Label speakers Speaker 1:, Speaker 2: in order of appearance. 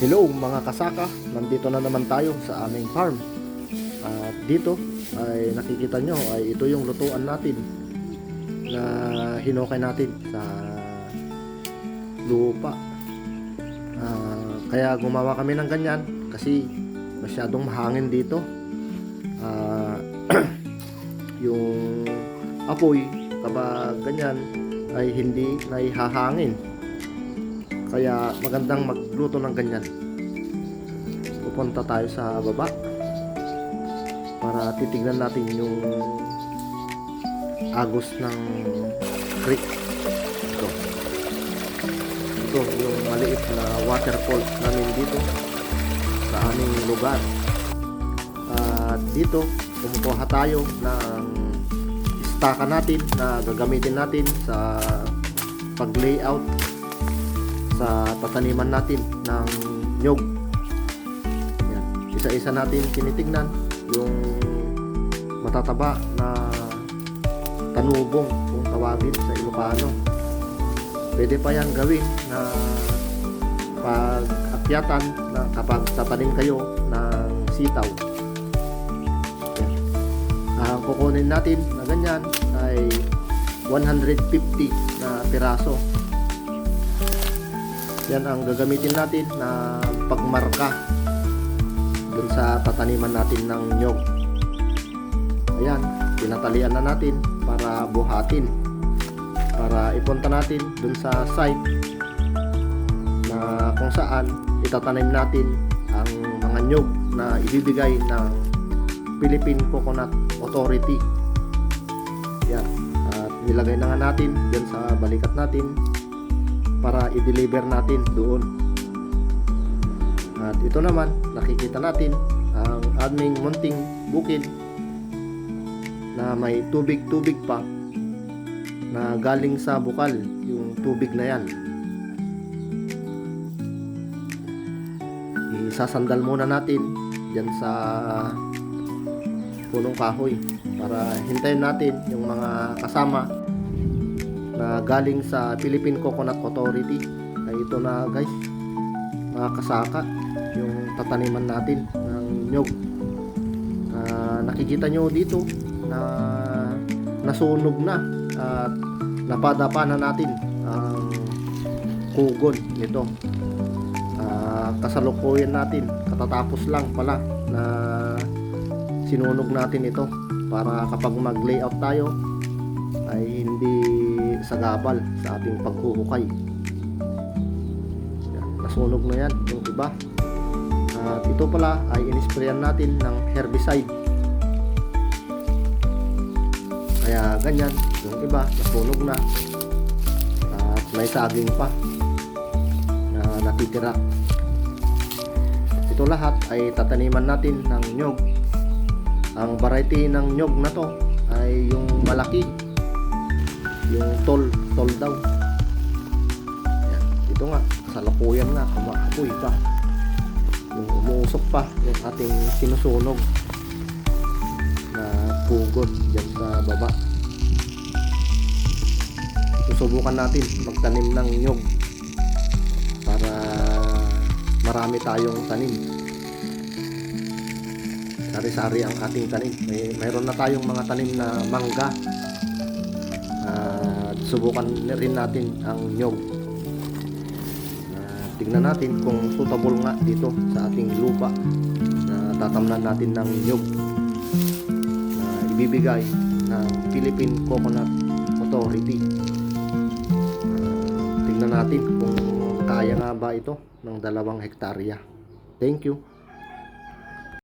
Speaker 1: Hello mga kasaka, nandito na naman tayo sa aming farm. At dito ay nakikita nyo ay ito yung lutuan natin na hinukay natin sa lupa. Ah, kaya gumawa kami ng ganyan kasi masyadong mahangin dito. Ah, yung apoy kapag ganyan ay hindi naihahangin. Kaya magandang magluto ng ganyan. Pupunta tayo sa baba para titignan natin yung agos ng creek. Ito. Ito yung maliit na waterfall namin dito sa aming lugar. At dito, kumukuha tayo ng istaka natin na gagamitin natin sa pag-layout sa tataniman natin ng nyog. Yan. Isa-isa natin tinitignan yung matataba na tanubong kung tawagin sa Ilocano. Pwede pa yan gawin na pag-akyatan na kapag tatanim kayo ng sitaw. Yan. Ang kukunin natin na ganyan ay 150 na piraso yan ang gagamitin natin na pagmarka dun sa tataniman natin ng nyog. Ayan, tinatalian na natin para buhatin. Para ipunta natin dun sa site na kung saan itatanim natin ang mga nyog na ibibigay ng Philippine Coconut Authority. Yan. At nilagay na nga natin dyan sa balikat natin para i-deliver natin doon. At ito naman, nakikita natin ang aming munting bukid na may tubig-tubig pa na galing sa bukal, yung tubig na yan. Isasandal muna natin dyan sa punong kahoy para hintayin natin yung mga kasama na galing sa Philippine Coconut Authority. Ay ito na guys. Mga kasaka yung tataniman natin ng nyog. Ah, nakikita nyo dito na nasunog na at napadapa na natin ang kugon nito. Ah, kasalukuyan natin katatapos lang pala na sinunog natin ito para kapag mag layout tayo ay hindi sagabal sa ating paghuhukay. Nasunog na yan yung iba. At ito pala ay inisprayan natin ng herbicide. Kaya ganyan, yung iba nasunog na. At may saging pa na natitira. Ito lahat ay tataniman natin ng nyog. Ang variety ng nyog na to ay yung malaki yung tol tol daw. Yan ito nga kasalukuyan nga kumakapoy pa. Yung umuusok pa yung ating sinusunog na pugod dyan sa baba. Susubukan natin magtanim ng nyog para marami tayong tanim. Sari-sari ang ating tanim. May mayroon na tayong mga tanim na mangga subukan rin natin ang nyog. Uh, tignan natin kung suitable nga dito sa ating lupa na tatamnan natin ng nyog na ibibigay ng Philippine Coconut Authority. Uh, tignan natin kung kaya nga ba ito ng dalawang hektarya. Thank you.